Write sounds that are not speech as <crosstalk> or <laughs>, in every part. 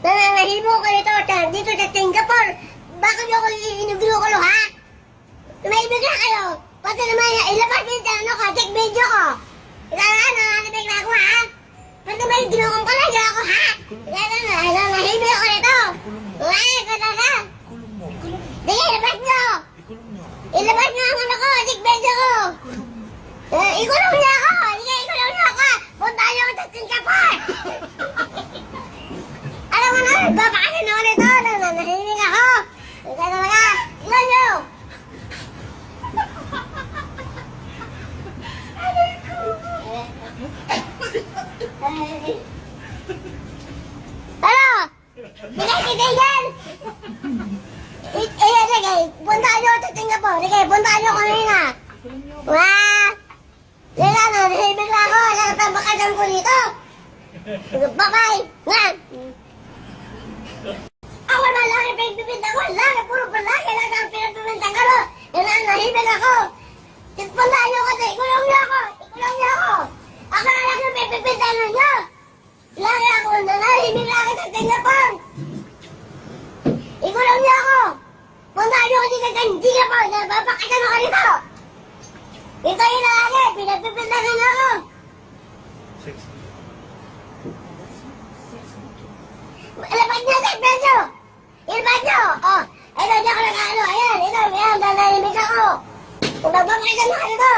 Nananahimo ko dito, ta- dito sa Singapore. Bakit ako inugulo ha? Tumahimik na kayo. Pati naman, ilabas din sa ano ko, check video ko. Na, nananahimik na ako ha? Pati may ginukong ko lang ako ha? Na, nananahimik kaya na. Ikulong mo. Sige, ilabas niyo. Ilabas niyo ang ano ko, check video ko. Eh, ikulong niyo ako. Sige, ikulong niyo ako. Punta niyo ako sa Singapore. Alam mo na, babakasin ako nito. Nananahimik ako. Kaya talaga, ilan niyo. Ano? Titigil! Eh, eh, sige, punta niyo sa Singapore. Sige, punta niyo kanina. Wah! Sige na, nahibig na ako. Nakatambakasan ko dito. Bye-bye! Nga! Ang pinagbibinta ko. Lagi, puro palagi lang ang pinagbibinta ko. Yan ang nahibig ako. Punta niyo kasi, ikulong niyo ako. Ikulong niyo ako. Ako na lang ang pinagbibinta niyo. Lagi ako na nahibig lang ako sa Singapore. Ikulong niyo ako! Punta niyo kasi sa Singapore! Napapakasan ako dito! Ito yung lalaki! Pinagpipintasan niyo ako! Six. Ilabas niyo sa presyo! Ilabas niyo! Oh! Ito, di ako nag-ano! Ayan! Ito! Ayan! Nanahimik ako! Kung napapakasan ako dito!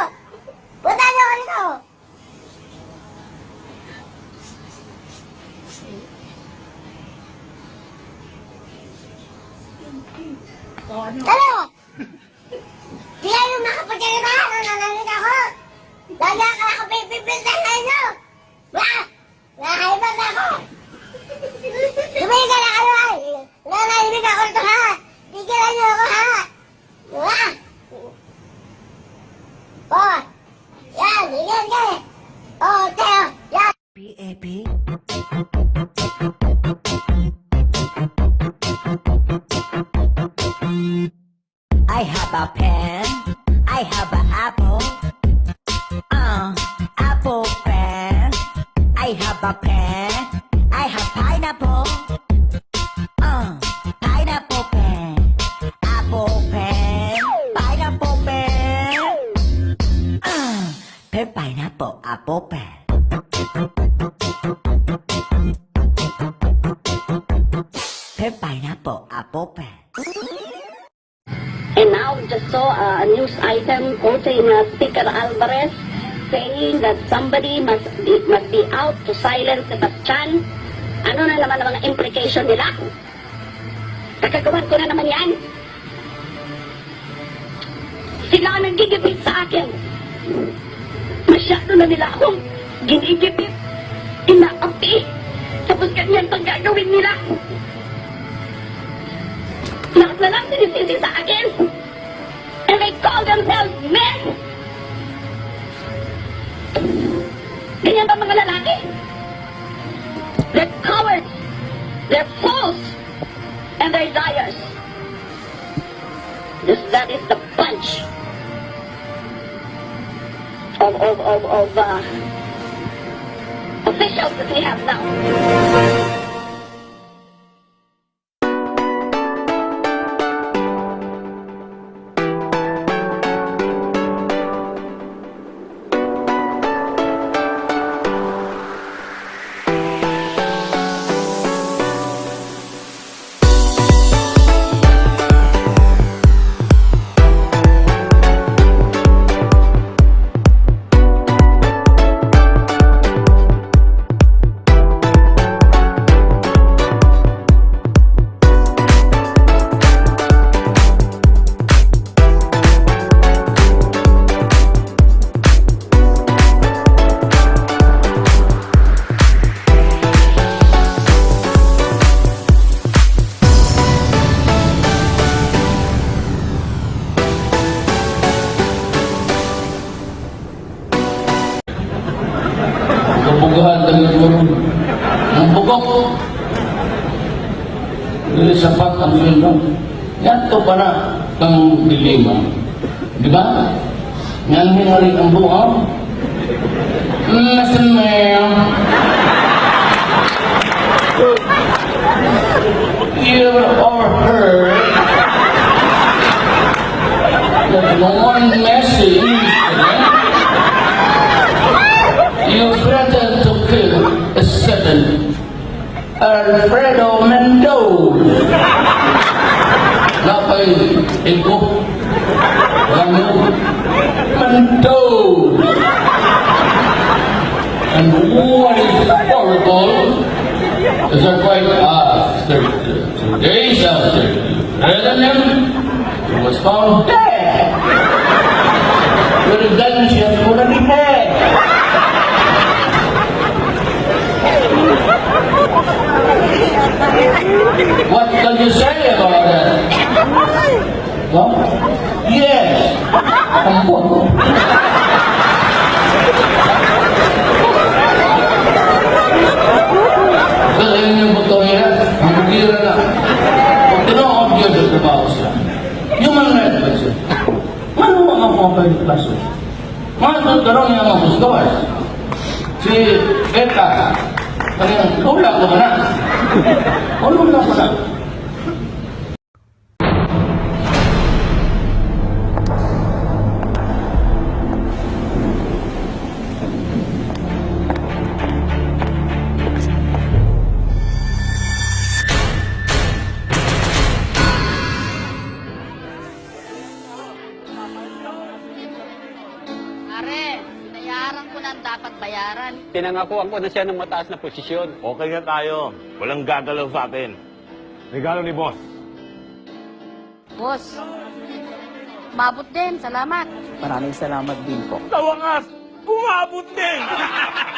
Punta niyo ako dito! Ano? PAP? I have a pen. I have an apple. Uh, apple pen. I have a pen. Pen pineapple apple pen. Pen pineapple apple pen. And now just saw a news item quoting uh, Speaker Alvarez saying that somebody must be, must be out to silence Sebastian. Ano na naman ang mga implication nila? Kakagawan ko na naman yan. Sila ang nagigipit sa akin. Masyado na nila akong ginigipit, inaapi. Tapos ganyan pang gagawin nila. Lahat na lang sinisisi sa akin. And they call themselves men. Ganyan ba mga lalaki? They're cowards. They're fools. And they're liars. This, that is the of, of, of, of uh, officials that we have now. Dili sapat ang sweldo. Yan to para kang dilema. Di ba? Ngang hinari ang buo. Listen, ma'am. You overheard that one message you threatened to kill a certain Alfredo Mendoza. Napay ego. Ganun. Mendoza. And what is horrible is that right after two days after he was found dead. Trabaho siya, human rights siya? Ano mga mga kaso? Mga tutarong niya mga gustowas. Si Eka, kanyang tula ko na. Ano na ko na? Bayaran. Pinangakuan ko na siya ng mataas na posisyon. Okay na tayo. Walang gagalaw sa atin. Regalo ni boss. Boss, mabot din. Salamat. Maraming salamat din po. Sa wakas, umabot din! <laughs>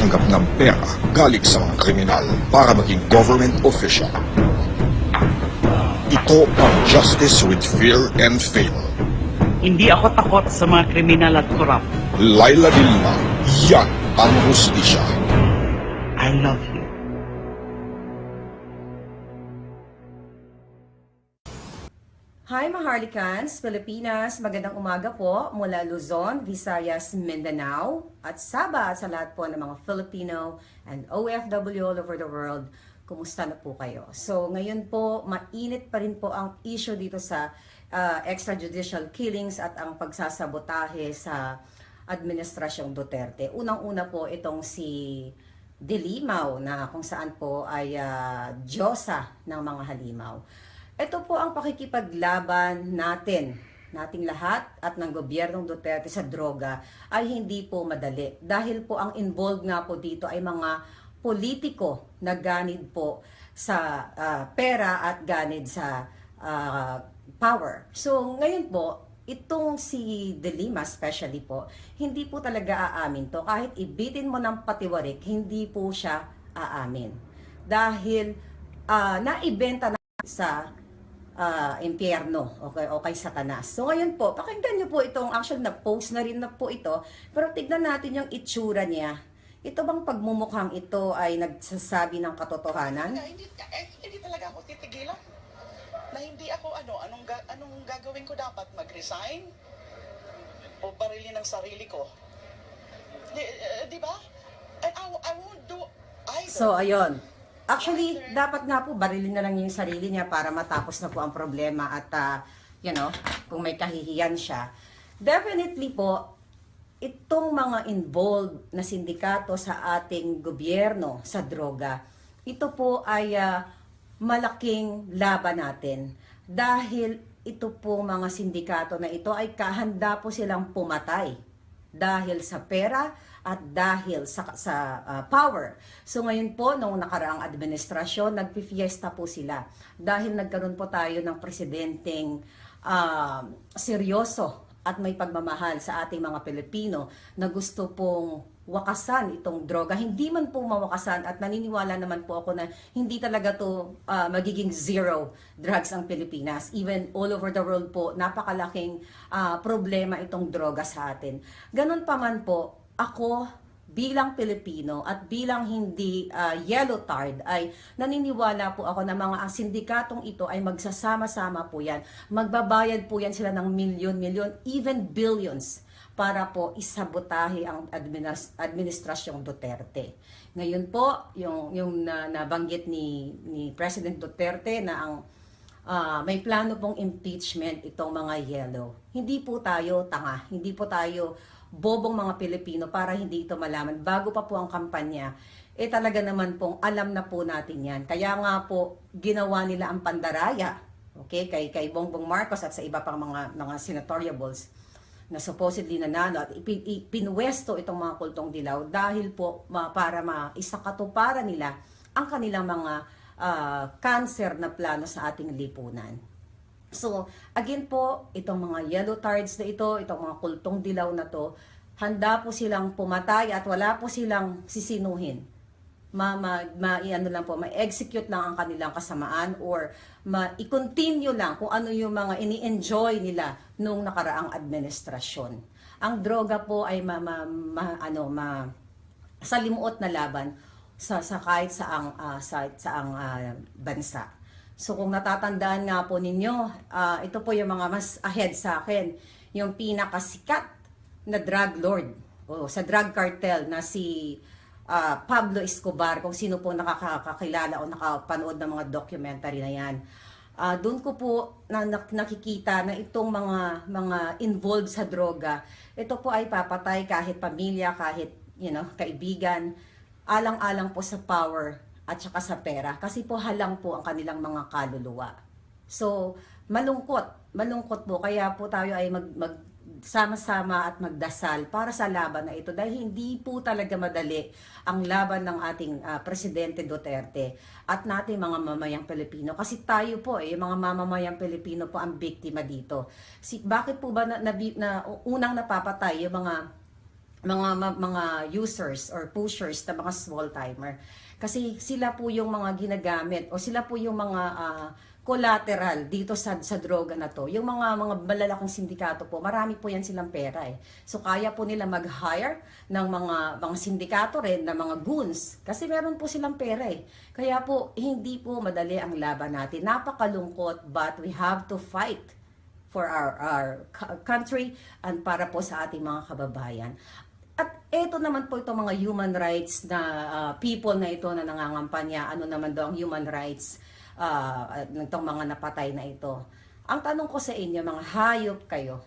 Tumatanggap ng pera galing sa mga kriminal para maging government official. Ito ang justice with fear and favor. Hindi ako takot sa mga kriminal at korap. Laila Dilima, yan ang hustisya. I love you. Hi Maharlikans, Pilipinas, magandang umaga po mula Luzon, Visayas, Mindanao at Sabah sa lahat po ng mga Filipino and OFW all over the world. Kumusta na po kayo? So ngayon po, mainit pa rin po ang issue dito sa uh, extrajudicial killings at ang pagsasabotahe sa Administrasyong Duterte. Unang-una po itong si Dilimaw na kung saan po ay uh, Diyosa ng mga halimaw. Ito po ang pakikipaglaban natin, nating lahat at ng gobyernong Duterte sa droga ay hindi po madali. Dahil po ang involved nga po dito ay mga politiko na ganid po sa ah, pera at ganid sa ah, power. So ngayon po, itong si De Lima especially po, hindi po talaga aamin to. Kahit ibitin mo ng patiwarik, hindi po siya aamin. Dahil ah, naibenta na sa ah, impyerno okay, o kay satanas. So ngayon po, pakinggan niyo po itong actual na post na rin na po ito, pero tignan natin yung itsura niya. Ito bang pagmumukhang ito ay nagsasabi ng katotohanan? Na hindi, eh, hindi talaga ako titigilan. Na hindi ako ano, anong, ga, anong gagawin ko dapat? Mag-resign? O barilin ang sarili ko? Di, eh, di ba? And I, I won't do either. So, ayun. Actually, dapat nga po barilin na lang yung sarili niya para matapos na po ang problema at, ah, you know, kung may kahihiyan siya. Definitely po, itong mga involved na sindikato sa ating gobyerno sa droga, ito po ay ah, malaking laban natin. Dahil ito po mga sindikato na ito ay kahanda po silang pumatay dahil sa pera at dahil sa, sa ah, power. So ngayon po, nung nakaraang administrasyon, nagpifiesta po sila dahil nagkaroon po tayo ng presidenteng ah, seryoso at may pagmamahal sa ating mga Pilipino na gusto pong wakasan itong droga. Hindi man po mawakasan at naniniwala naman po ako na hindi talaga to ah, magiging zero drugs ang Pilipinas. Even all over the world po, napakalaking ah, problema itong droga sa atin. Ganon pa man po, ako bilang Pilipino at bilang hindi ah, yellow tard ay naniniwala po ako na mga sindikatong ito ay magsasama-sama po yan. Magbabayad po yan sila ng milyon-milyon, even billions para po isabotahe ang administ- administrasyong Duterte. Ngayon po, yung, yung na, nabanggit ni, ni President Duterte na ang ah, may plano pong impeachment itong mga yellow. Hindi po tayo tanga, hindi po tayo bobong mga Pilipino para hindi ito malaman. Bago pa po ang kampanya, eh talaga naman pong alam na po natin yan. Kaya nga po, ginawa nila ang pandaraya, okay, kay, kay Bongbong Marcos at sa iba pang mga, mga senatoriables na supposedly nanalo at ipinwesto itong mga kultong dilaw dahil po ma, para maisakatuparan nila ang kanilang mga ah, cancer na plano sa ating lipunan. So, again po, itong mga yellow tards na ito, itong mga kultong dilaw na to, handa po silang pumatay at wala po silang sisinuhin. Ma, ma, ma ano lang po, ma-execute lang ang kanilang kasamaan or ma-i-continue lang kung ano yung mga ini-enjoy nila nung nakaraang administrasyon. Ang droga po ay ma, ma, ma- ano, ma, salimuot na laban sa, sa kahit ah, sa, saang ah, bansa. So kung natatandaan nga po ninyo, ah, ito po yung mga mas ahead sa akin, yung pinakasikat na drug lord o sa drug cartel na si ah, Pablo Escobar, kung sino po nakakakilala o nakapanood ng mga documentary na yan. Ah, doon ko po na, nak- nakikita na itong mga mga involved sa droga, ito po ay papatay kahit pamilya, kahit you know, kaibigan, alang-alang po sa power at saka sa pera kasi po halang po ang kanilang mga kaluluwa. So, malungkot, malungkot po kaya po tayo ay mag, mag sama-sama at magdasal para sa laban na ito dahil hindi po talaga madali ang laban ng ating ah, Presidente Duterte at natin mga mamayang Pilipino kasi tayo po eh mga mamamayang Pilipino po ang biktima dito. Si bakit po ba na, na, na unang napapatay yung mga mga mga users or pushers na mga small timer kasi sila po yung mga ginagamit o sila po yung mga ah, collateral dito sa sa droga na to. Yung mga mga malalaking sindikato po, marami po yan silang pera eh. So kaya po nila mag-hire ng mga mga sindikato rin na mga goons kasi meron po silang pera eh. Kaya po hindi po madali ang laban natin. Napakalungkot but we have to fight for our, our co- country and para po sa ating mga kababayan. At ito naman po itong mga human rights na ah, people na ito na nangangampanya, ano naman daw ang human rights uh, itong mga napatay na ito. Ang tanong ko sa inyo, mga hayop kayo,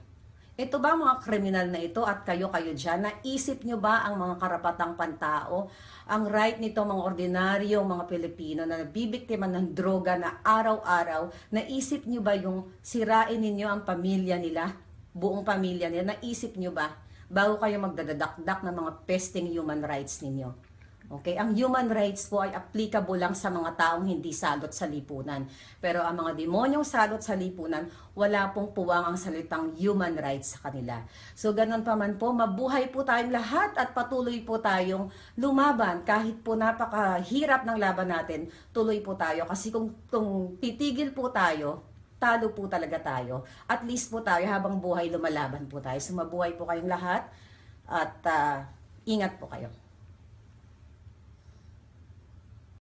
ito ba mga kriminal na ito at kayo-kayo dyan, naisip nyo ba ang mga karapatang pantao, ang right nito mga ordinaryong mga Pilipino na nabibiktima ng droga na araw-araw, naisip nyo ba yung sirain ninyo ang pamilya nila, buong pamilya nila, naisip nyo ba bago kayo magdadadakdak ng mga pesting human rights ninyo? Okay, ang human rights po ay applicable lang sa mga taong hindi salot sa lipunan. Pero ang mga demonyong salot sa lipunan, wala pong puwang ang salitang human rights sa kanila. So ganun pa man po, mabuhay po tayong lahat at patuloy po tayong lumaban. Kahit po napakahirap ng laban natin, tuloy po tayo. Kasi kung, kung titigil po tayo, talo po talaga tayo. At least po tayo habang buhay lumalaban po tayo. So mabuhay po kayong lahat at ah, ingat po kayo.